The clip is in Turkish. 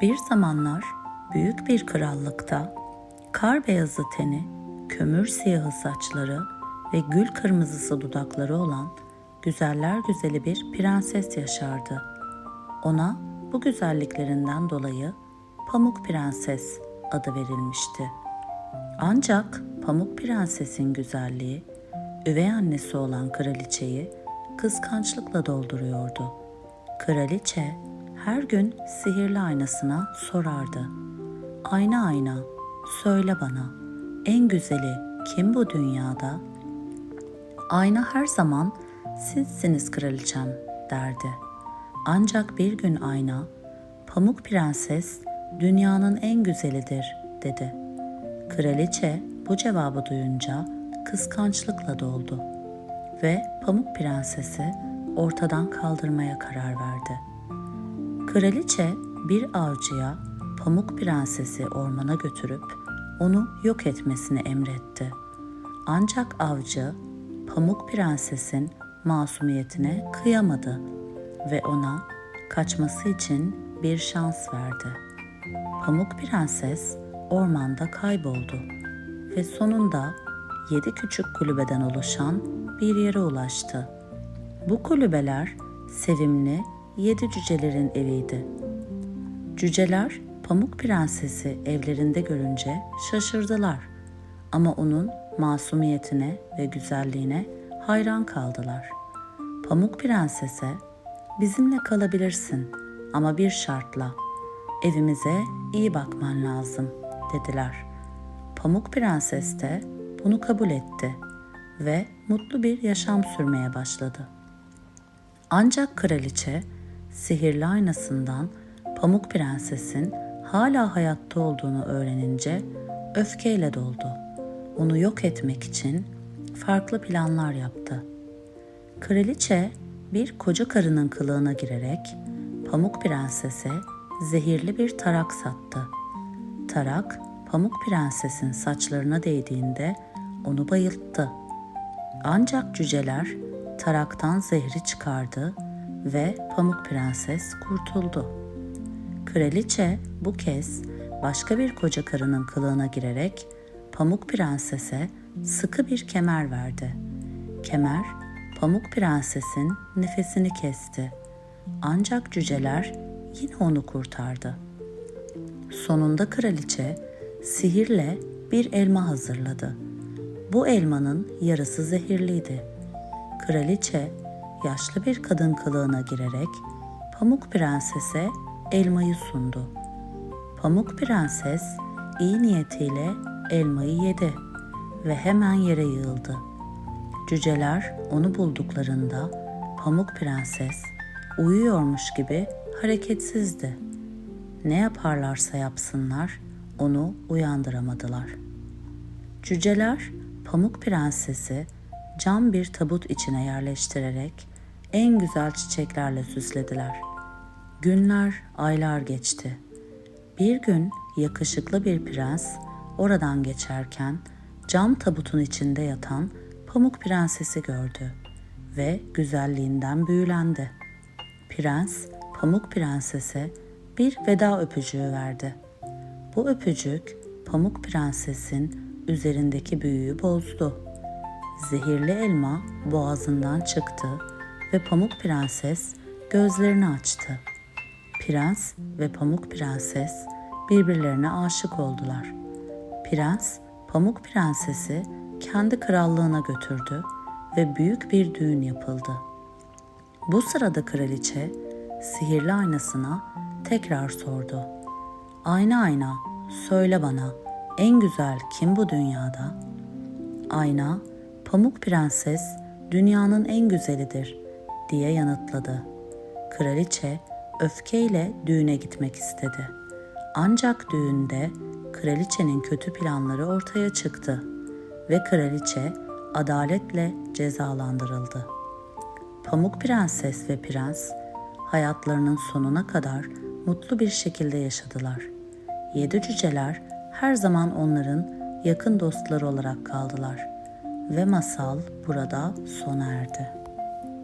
Bir zamanlar büyük bir krallıkta kar beyazı teni, kömür siyahı saçları ve gül kırmızısı dudakları olan güzeller güzeli bir prenses yaşardı. Ona bu güzelliklerinden dolayı Pamuk Prenses adı verilmişti. Ancak Pamuk Prenses'in güzelliği üvey annesi olan kraliçeyi kıskançlıkla dolduruyordu. Kraliçe her gün sihirli aynasına sorardı. Ayna ayna, söyle bana, en güzeli kim bu dünyada? Ayna her zaman sizsiniz kraliçem derdi. Ancak bir gün ayna, Pamuk Prenses dünyanın en güzelidir dedi. Kraliçe bu cevabı duyunca kıskançlıkla doldu ve Pamuk Prenses'i ortadan kaldırmaya karar verdi. Kraliçe bir avcıya Pamuk Prenses'i ormana götürüp onu yok etmesini emretti. Ancak avcı Pamuk Prenses'in masumiyetine kıyamadı ve ona kaçması için bir şans verdi. Pamuk Prenses ormanda kayboldu ve sonunda yedi küçük kulübeden oluşan bir yere ulaştı. Bu kulübeler sevimli yedi cücelerin eviydi. Cüceler Pamuk Prenses'i evlerinde görünce şaşırdılar ama onun masumiyetine ve güzelliğine hayran kaldılar. Pamuk Prenses'e bizimle kalabilirsin ama bir şartla evimize iyi bakman lazım dediler. Pamuk Prenses de bunu kabul etti ve mutlu bir yaşam sürmeye başladı. Ancak kraliçe sihirli aynasından Pamuk Prenses'in hala hayatta olduğunu öğrenince öfkeyle doldu. Onu yok etmek için farklı planlar yaptı. Kraliçe bir koca karının kılığına girerek Pamuk Prenses'e zehirli bir tarak sattı. Tarak Pamuk Prenses'in saçlarına değdiğinde onu bayılttı. Ancak cüceler taraktan zehri çıkardı ve Pamuk Prenses kurtuldu. Kraliçe bu kez başka bir koca karının kılığına girerek Pamuk Prenses'e sıkı bir kemer verdi. Kemer Pamuk Prenses'in nefesini kesti. Ancak cüceler yine onu kurtardı. Sonunda kraliçe sihirle bir elma hazırladı. Bu elmanın yarısı zehirliydi. Kraliçe yaşlı bir kadın kılığına girerek Pamuk Prenses'e elmayı sundu. Pamuk Prenses iyi niyetiyle elmayı yedi ve hemen yere yığıldı. Cüceler onu bulduklarında Pamuk Prenses uyuyormuş gibi hareketsizdi. Ne yaparlarsa yapsınlar onu uyandıramadılar. Cüceler Pamuk Prenses'i cam bir tabut içine yerleştirerek en güzel çiçeklerle süslediler. Günler, aylar geçti. Bir gün yakışıklı bir prens oradan geçerken cam tabutun içinde yatan Pamuk Prenses'i gördü ve güzelliğinden büyülendi. Prens Pamuk Prenses'e bir veda öpücüğü verdi. Bu öpücük Pamuk Prenses'in üzerindeki büyüyü bozdu. Zehirli elma boğazından çıktı ve Pamuk Prenses gözlerini açtı. Prens ve Pamuk Prenses birbirlerine aşık oldular. Prens Pamuk Prenses'i kendi krallığına götürdü ve büyük bir düğün yapıldı. Bu sırada kraliçe sihirli aynasına tekrar sordu. Ayna ayna söyle bana en güzel kim bu dünyada? Ayna Pamuk Prenses dünyanın en güzelidir diye yanıtladı. Kraliçe öfkeyle düğüne gitmek istedi. Ancak düğünde kraliçenin kötü planları ortaya çıktı ve kraliçe adaletle cezalandırıldı. Pamuk Prenses ve Prens hayatlarının sonuna kadar mutlu bir şekilde yaşadılar. Yedi cüceler her zaman onların yakın dostları olarak kaldılar ve masal burada sona erdi.